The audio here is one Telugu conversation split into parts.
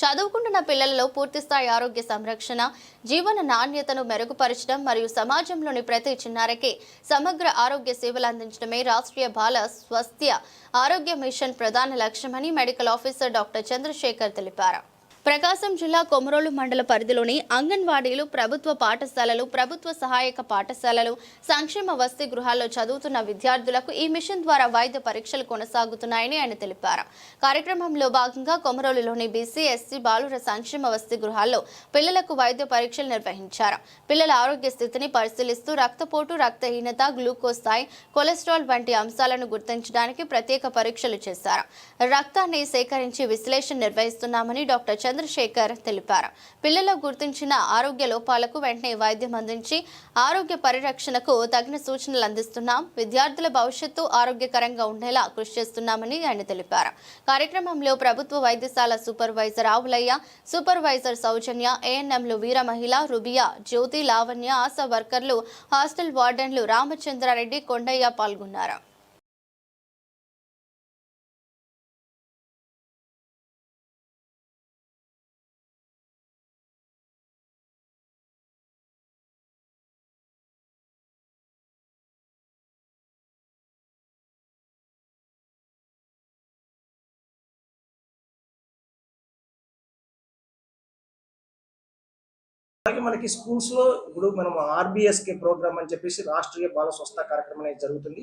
చదువుకుంటున్న పిల్లలలో పూర్తిస్థాయి ఆరోగ్య సంరక్షణ జీవన నాణ్యతను మెరుగుపరచడం మరియు సమాజంలోని ప్రతి చిన్నారకి సమగ్ర ఆరోగ్య సేవలు అందించడమే రాష్ట్రీయ బాల స్వాస్థ్య ఆరోగ్య మిషన్ ప్రధాన లక్ష్యమని మెడికల్ ఆఫీసర్ డాక్టర్ చంద్రశేఖర్ తెలిపారు. ప్రకాశం జిల్లా కొమరోలు మండల పరిధిలోని అంగన్వాడీలు ప్రభుత్వ పాఠశాలలు ప్రభుత్వ సహాయక పాఠశాలలు సంక్షేమ వసతి గృహాల్లో చదువుతున్న విద్యార్థులకు ఈ మిషన్ ద్వారా వైద్య పరీక్షలు కొనసాగుతున్నాయని ఆయన తెలిపారు. కార్యక్రమంలో భాగంగా కొమరోలులోని బీసీ ఎస్సీ బాలుర సంక్షేమ వసతి గృహాల్లో పిల్లలకు వైద్య పరీక్షలు నిర్వహించారు. పిల్లల ఆరోగ్య స్థితిని పరిశీలిస్తూ రక్తపోటు రక్తహీనత గ్లూకోజ్ స్థాయి కొలెస్ట్రాల్ వంటి అంశాలను గుర్తించడానికి ప్రత్యేక పరీక్షలు చేశారు. రక్తాన్ని సేకరించి విశ్లేషణ నిర్వహిస్తున్నామని డాక్టర్ చంద్రశేఖర్ తెలిపారు. పిల్లల్లో గుర్తించిన ఆరోగ్య లోపాలకు వెంటనే వైద్యం అందించి ఆరోగ్య పరిరక్షణకు తగిన సూచనలు అందిస్తున్నాం. విద్యార్థుల భవిష్యత్తు ఆరోగ్యకరంగా ఉండేలా కృషి చేస్తున్నామని ఆయన తెలిపారు. కార్యక్రమంలో ప్రభుత్వ వైద్యశాల సూపర్వైజర్ ఆవులయ్య సూపర్వైజర్ సౌజన్య ఏఎన్ఎంలు వీర మహిళ రుబియా జ్యోతి లావణ్య ఆశా వర్కర్లు హాస్టల్ వార్డెన్లు రామచంద్రారెడ్డి కొండయ్య పాల్గొన్నారు. అలాగే మనకి స్కూల్స్లో ఇప్పుడు మనం ఆర్బీఎస్కే ప్రోగ్రామ్ అని చెప్పేసి రాష్ట్రీయ బాల స్వస్థ కార్యక్రమం అనేది జరుగుతుంది.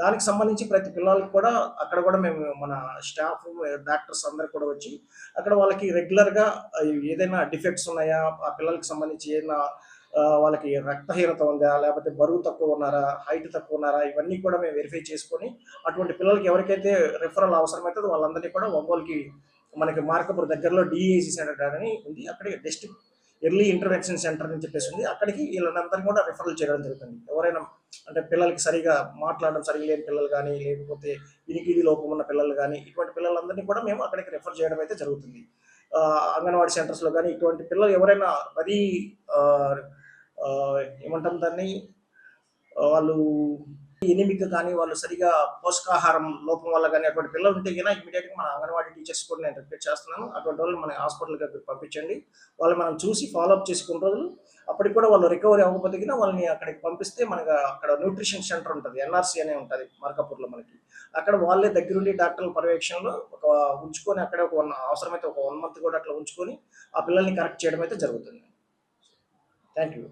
దానికి సంబంధించి ప్రతి పిల్లలకి కూడా అక్కడ కూడా మేము మన స్టాఫ్ డాక్టర్స్ అందరు కూడా వచ్చి అక్కడ వాళ్ళకి రెగ్యులర్గా ఏదైనా డిఫెక్ట్స్ ఉన్నాయా? ఆ పిల్లలకి సంబంధించి ఏదైనా వాళ్ళకి రక్తహీనత ఉందా? లేకపోతే బరువు తక్కువ ఉన్నారా? హైట్ తక్కువ ఉన్నారా? ఇవన్నీ కూడా మేము వెరిఫై చేసుకొని అటువంటి పిల్లలకి ఎవరికైతే రిఫరల్ అవసరమవుతుందో వాళ్ళందరినీ కూడా ఒంగోలుకి మనకి మార్కపూర్ దగ్గరలో డిఏసి సెంటర్ అని ఉంది. అక్కడ డిస్ట్రిక్ట్ ఎర్లీ ఇంటర్వెన్షన్ సెంటర్ అని చెప్పేసి ఉంది. అక్కడికి వీళ్ళందరినీ కూడా రిఫరల్ చేయడం జరుగుతుంది. ఎవరైనా అంటే పిల్లలకి సరిగా మాట్లాడడం సరిగా లేని పిల్లలు కానీ లేకపోతే వినికిడి లోపం ఉన్న పిల్లలు కానీ ఇటువంటి పిల్లలందరినీ కూడా మేము అక్కడికి రిఫర్ చేయడం అయితే జరుగుతుంది. అంగన్వాడీ సెంటర్స్లో కానీ ఇటువంటి పిల్లలు ఎవరైనా మరీ ఏమంటాం దాన్ని? వాళ్ళు ఎనిమిది కానీ వాళ్ళు సరిగా పోషకాహారం లోపం వల్ల కానీ అటువంటి పిల్లలు ఉంటే కన్నా ఇమీడియట్గా మన అంగన్వాడీ టీచర్స్ కూడా నేను రిక్వెస్ట్ చేస్తున్నాను. అటువంటి వాళ్ళు మన హాస్పిటల్కి పంపించండి. వాళ్ళు మనం చూసి ఫాలోఅప్ చేసుకున్న రోజులు అప్పటికి కూడా వాళ్ళు రికవరీ అవ్వకపోతే కన్నా వాళ్ళని అక్కడికి పంపిస్తే మనకి అక్కడ న్యూట్రిషన్ సెంటర్ ఉంటుంది ఎన్ఆర్సీ అనే ఉంటుంది మార్కాపూర్లో మనకి. అక్కడ వాళ్ళే దగ్గరుండి డాక్టర్ల పర్యవేక్షణలో ఒక ఉంచుకొని అక్కడ ఒక వన్ అవసరమైతే ఒక వన్ మంత్ కూడా అట్లా ఉంచుకొని ఆ పిల్లల్ని కరెక్ట్ చేయడం అయితే జరుగుతుంది. Thank you